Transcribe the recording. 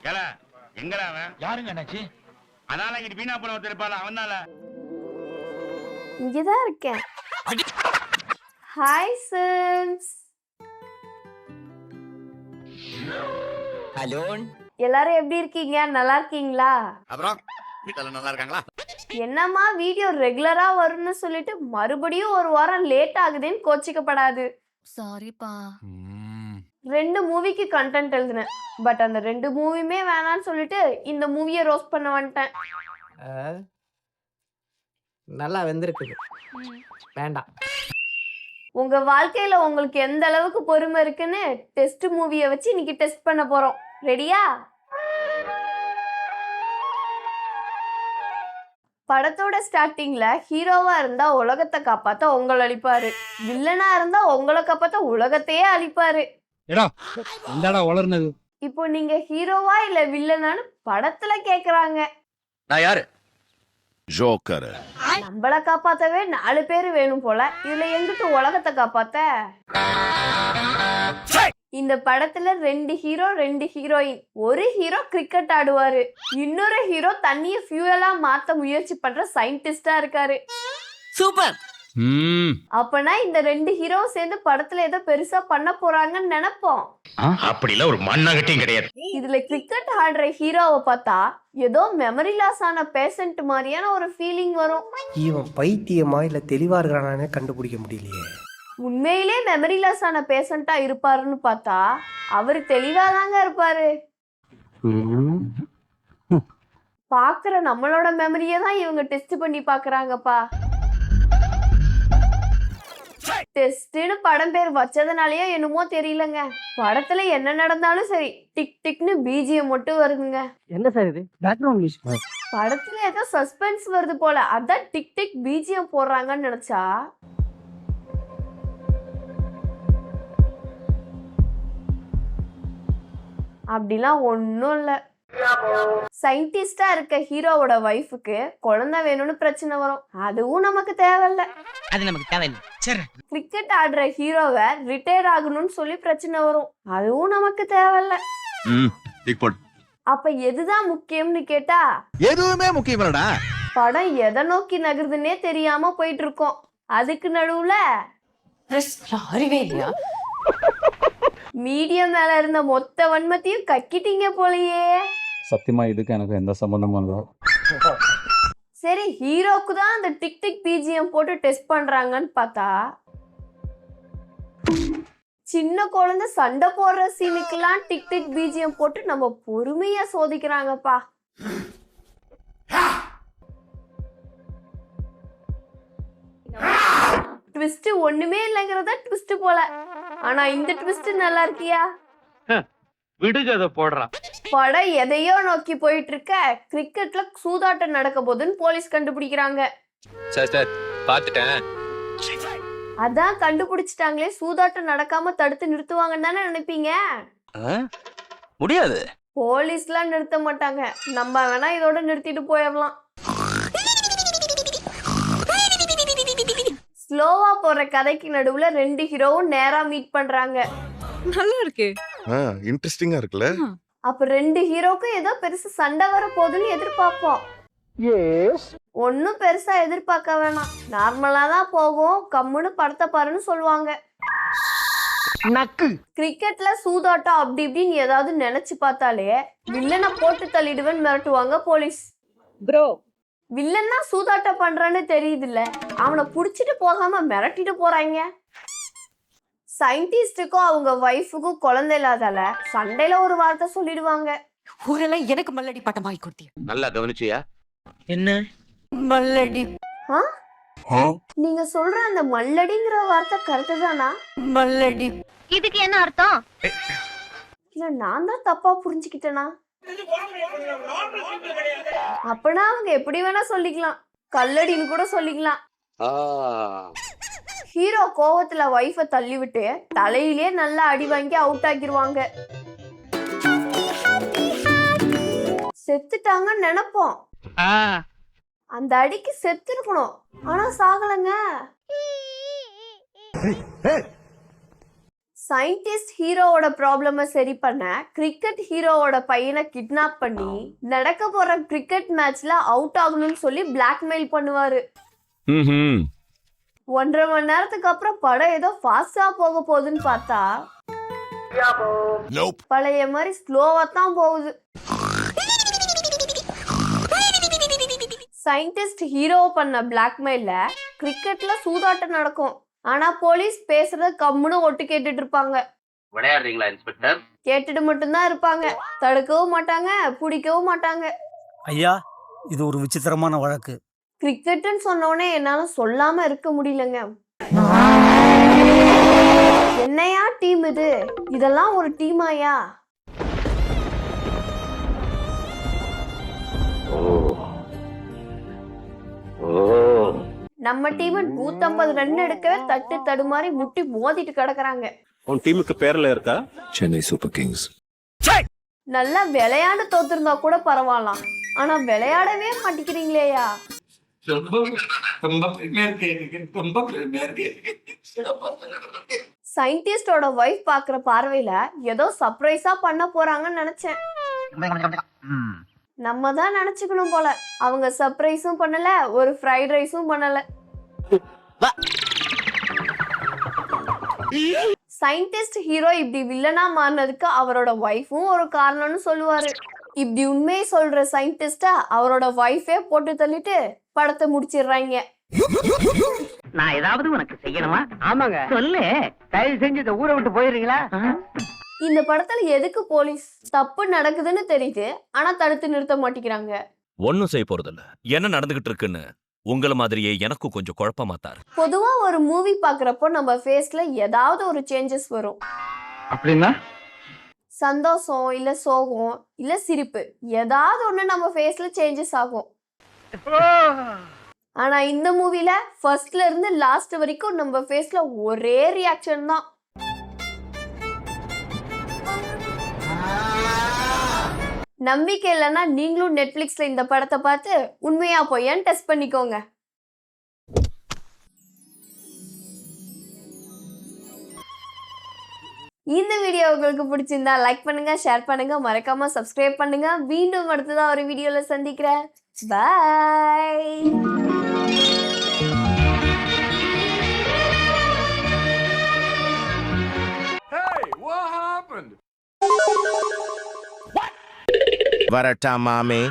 ஏல எங்கடா அவன்? யாருங்க அண்ணாச்சி? அதால இங்க வீணா போன ஒருத்தர் இருப்பாள் அவனால இங்கதான் இருக்கேன். ஹாய் சிம்ஸ் ஹலோ எல்லாரும் எப்படி இருக்கீங்க? நல்லா இருக்கீங்களா? அப்புறம் வீட்டுல நல்லா இருக்காங்களா? என்னம்மா வீடியோ ரெகுலரா வரும்னு சொல்லிட்டு மறுபடியும் ஒரு வாரம் லேட் ஆகுதுன்னு கோச்சிக்கப்படாது. சாரிப்பா ரெண்டு மூவிக்கு கண்டென்ட் எழுதினேன். பட் அந்த ரெண்டு மூவியுமே வேணாம்னு சொல்லிட்டு இந்த மூவியை ரோஸ்ட் பண்ண வந்துட்டேன். நல்லா வெந்திருக்குது. வேண்டாம். உங்க வாழ்க்கையில உங்களுக்கு எந்த அளவுக்கு பொறுமை இருக்குன்னு டெஸ்ட் மூவியை வச்சு இன்னைக்கு டெஸ்ட் பண்ண போறோம். ரெடியா படத்தோட ஸ்டார்டிங்ல ஹீரோவா இருந்தா உலகத்தை காப்பாத்த உங்களை அழிப்பாரு. வில்லனா இருந்தா உங்களை காப்பாத்த உலகத்தையே அழிப்பாரு. எடா இந்தாடா வளர்னது இப்போ நீங்க ஹீரோவா இல்ல வில்லனான்னு படத்துல கேக்குறாங்க. நான் யாரு? ஜோக்கர். நம்மள காப்பாத்தவே நாலு பேர் வேணும் போல. இதுல எங்கிட்டு உலகத்தை காப்பாத்த? இந்த படத்துல ரெண்டு ஹீரோ ரெண்டு ஹீரோயின். ஒரு ஹீரோ கிரிக்கெட் ஆடுவாரு. இன்னொரு ஹீரோ தண்ணிய ஃபியூயலா மாத்த முயற்சி பண்ற சயின்டிஸ்டா இருக்காரு. சூப்பர். அப்பனா இந்த ரெண்டு ஹீரோ சேர்ந்து படத்துல ஏதோ பெருசா பண்ண போறாங்கன்னு நினைப்போம். அப்படிலாம் ஒரு மண்ணாகட்டியும் கிடையாது. இதுல கிரிக்கெட் ஆடுற ஹீரோவை பார்த்தா ஏதோ மெமரி லாஸ் ஆன பேஷண்ட் மாதிரியான ஒரு ஃபீலிங் வரும். இவன் பைத்தியமா இல்ல தெளிவா இருக்கிறானே கண்டுபிடிக்க முடியலையே. உண்மையிலே மெமரி லாஸ் ஆன பேஷண்டா இருப்பாருன்னு பார்த்தா அவர் தெளிவாதாங்க இருப்பாரு. பாக்குற நம்மளோட மெமரியை தான் இவங்க டெஸ்ட் பண்ணி பாக்குறாங்கப்பா டெஸ்ட்னு படம் பேர் வச்சதுனாலயோ என்னமோ தெரியலங்க. படத்துல என்ன நடந்தாலும் சரி டிக் டிக்னு பிஜிஎம் மட்டும் வருதுங்க. என்ன சார் இது? பேக்ரவுண்ட் மியூசிக் படத்துல ஏதோ சஸ்பென்ஸ் வருது போல. அதான் டிக் டிக் பிஜிஎம் போடுறாங்கன்னு நினைச்சா? அப்படிலாம் ஒன்றும் இல்லை. சயின்டிஸ்டா இருக்க ஹீரோவோட ஒய்ஃபுக்கு குழந்தை வேணும்னு பிரச்சனை வரும். அதுவும் நமக்கு தேவையில்ல. அது நமக்கு தேவையில்லை. சரி. கிரிக்கெட் ஆடுற ஹீரோவை ரிட்டையர் ஆகணும்னு சொல்லி பிரச்சனை வரும். அதுவும் நமக்கு தேவையில்ல. அப்ப எதுதான் முக்கியம்னு கேட்டா? எதுவுமே முக்கியம் இல்லடா. படம் எதை நோக்கி நகருதுன்னே தெரியாம போயிட்டு இருக்கோம் அதுக்கு நடுவுல மீடியம் மேல இருந்த மொத்த வன்மத்தையும் கக்கிட்டீங்க போலயே. சத்தியமா இதுக்கு எனக்கு எந்த சம்பந்தமும் இல்லை. சரி ஹீரோக்கு தான் அந்த டிக் டிக் பிஜிஎம் போட்டு டெஸ்ட் பண்றாங்கன்னு பார்த்தா சின்ன குழந்தை சண்டை போடுற சீனுக்கெல்லாம் டிக் டிக் பிஜிஎம் போட்டு நம்ம பொறுமையா சோதிக்கிறாங்கப்பா. ட்விஸ்ட் ஒண்ணுமே இல்லைங்கிறத ட்விஸ்ட் போல. ஆனா இந்த ட்விஸ்ட் நல்லா இருக்கியா? விடுக அதை போடுறான் படம் எதையோ நோக்கி போயிட்டு இருக்க கிரிக்கெட்ல சூதாட்டம் நடக்க போதுன்னு போலீஸ் கண்டுபிடிக்கிறாங்க. அதான் கண்டுபிடிச்சிட்டாங்களே. சூதாட்டம் நடக்காம தடுத்து நிறுத்துவாங்கன்னு தானே நினைப்பீங்க? முடியாது. போலீஸ்லாம் நிறுத்த மாட்டாங்க. நம்ம வேணா இதோட நிறுத்திட்டு போயிடலாம். ஸ்லோவா போற கதைக்கு நடுவுல ரெண்டு ஹீரோவும் நேரா மீட் பண்றாங்க. நல்லா இருக்கு. இன்ட்ரெஸ்டிங்கா இருக்குல்ல? அப்ப ரெண்டு ஹீரோக்கும் ஏதோ பெருசு சண்டை வர போகுதுன்னு எதிர்பார்ப்போம் ஒன்னும் பெருசா எதிர்பார்க்க வேணாம். நார்மலா தான் போகும். கம்முன்னு படத்தை பாருன்னு சொல்லுவாங்க. நக்கு. கிரிக்கெட்ல சூதாட்டம் அப்படி இப்படின்னு ஏதாவது நினைச்சு பார்த்தாலே வில்லனை போட்டு தள்ளிடுவேன்னு மிரட்டுவாங்க போலீஸ். ப்ரோ வில்லன்னா சூதாட்டம் பண்றான்னு தெரியுதுல்ல. அவனை புடிச்சிட்டு போகாம மிரட்டிட்டு போறாங்க. சயின்டிஸ்டுக்கும் அவங்க ஒய்ஃபுக்கும் குழந்தை இல்லாதால சண்டையில ஒரு வார்த்தை சொல்லிடுவாங்க. ஊரெல்லாம் எனக்கு மல்லடி பட்டம் வாங்கி கொடுத்தியா? நல்லா கவனிச்சியா? என்ன? மல்லடி. ஆ? நீங்க சொல்ற அந்த மல்லடிங்கிற வார்த்தை கரெக்டு தானா? மல்லடி. இதுக்கு என்ன அர்த்தம்? இல்ல நான் தான் தப்பா புரிஞ்சுக்கிட்டேனா? அப்பனா அவங்க எப்படி வேணா சொல்லிக்கலாம். கல்லடின்னு கூட சொல்லிக்கலாம். ஹீரோ கோவத்துல ஒய்ஃபை தள்ளி விட்டு தலையிலே நல்லா அடி வாங்கி அவுட் ஆக்கிருவாங்க. செத்துட்டாங்கன்னு நினைப்போம். அந்த அடிக்கு செத்து இருக்கணும் ஆனா சாகலங்க. சயின்டிஸ்ட் ஹீரோவோட ப்ராப்ளம சரி பண்ண கிரிக்கெட் ஹீரோவோட பையனை கிட்னாப் பண்ணி நடக்க போற கிரிக்கெட் மேட்ச்ல அவுட் ஆகணும்னு சொல்லி பிளாக்மெயில் பண்ணுவாரு. ஒன்றரை மணி நேரத்துக்கு அப்புறம் படம் ஏதோ ஃபாஸ்டா போக போகுதுன்னு பார்த்தா நோப் பழைய மாதிரி ஸ்லோவா தான் போகுது. சயின்டிஸ்ட் ஹீரோ பண்ண பிளாக்மெயில கிரிக்கெட்ல சூதாட்டம் நடக்கும். ஆனா போலீஸ் பேசுறத கம்முன்னு ஒட்டு கேட்டுட்டு இருப்பாங்க. விளையாடுறீங்களா இன்ஸ்பெக்டர் கேட்டுட்டு மட்டும்தான் இருப்பாங்க. தடுக்கவும் மாட்டாங்க பிடிக்கவும் மாட்டாங்க. ஐயா இது ஒரு விசித்திரமான வழக்கு. கிரிக்கெட்னு சொன்னோடனே என்னால சொல்லாம இருக்க முடியலங்க. என்னையா டீம் இது? இதெல்லாம் ஒரு டீமாயா நம்ம டீம் நூத்தம்பது ரன் எடுக்கவே தட்டு தடுமாறி முட்டி மோதிட்டு கிடக்குறாங்க. உன் டீமுக்கு பேர்ல இருக்கா? Chennai super kings. நல்லா விளையாண்டு தோத்துருந்தா கூட பரவாயில்லாம். ஆனா விளையாடவே மாட்டேங்கிறீங்களேயா? சயின்டிஸ்டோட ஒய்ஃப் பாக்குற பார்வையில ஏதோ சர்ப்ரைஸா பண்ண போறாங்கன்னு நினைச்சேன். நம்ம தான் நினைச்சுக்கணும் போல. அவங்க சர்ப்ரைஸும் பண்ணல ஒரு ஃப்ரைட் ரைஸும் பண்ணல. சயின்டிஸ்ட் ஹீரோ இப்படி வில்லனா மாறினதுக்கு அவரோட ஒய்ஃபும் ஒரு காரணம்னு சொல்லுவாரு. இப்படி உண்மையை சொல்ற சயின்டிஸ்ட அவரோட ஒய்ஃபே போட்டு தள்ளிட்டு படத்தை முடிச்சிடுறாங்க. நான் ஏதாவது உனக்கு செய்யணுமா? ஆமாங்க. சொல்லு. தயவு செஞ்சு இந்த ஊரை விட்டு போயிருங்களா இந்த படத்துல எதுக்கு போலீஸ் தப்பு நடக்குதுன்னு தெரியுது. ஆனா தடுத்து நிறுத்த மாட்டேங்கிறாங்க. ஒன்னும் செய்ய போறதில்ல. என்ன நடந்துகிட்டு இருக்குன்னு உங்கள மாதிரியே எனக்கும் கொஞ்சம் குழப்பமா இருக்கு. பொதுவா ஒரு மூவி பாக்குறப்போ நம்ம ஃபேஸ்ல ஏதாவது ஒரு சேஞ்சஸ் வரும். அப்படின்னா? சந்தோஷம் இல்ல சோகம் இல்ல சிரிப்பு. ஏதாவது ஒண்ணு நம்ம ஃபேஸ்ல சேஞ்சஸ் ஆகும். ஆனா இந்த மூவில ஃபர்ஸ்ட்ல இருந்து லாஸ்ட் வரைக்கும் நம்ம ஃபேஸ்ல ஒரே ரியாக்ஷன் தான். நம்பிக்கை இல்லைன்னா நீங்களும் நெட்ஃப்ளிக்ஸில் இந்த படத்தை பார்த்து உண்மையா பொய்யான்னு டெஸ்ட் பண்ணிக்கோங்க. இந்த வீடியோ உங்களுக்கு பிடிச்சிருந்தா லைக் பண்ணுங்க ஷேர் பண்ணுங்க மறக்காம சப்ஸ்கிரைப் பண்ணுங்க. மீண்டும் அடுத்ததா ஒரு வீடியோல சந்திக்கிறேன். பை வரட்டா மாமே.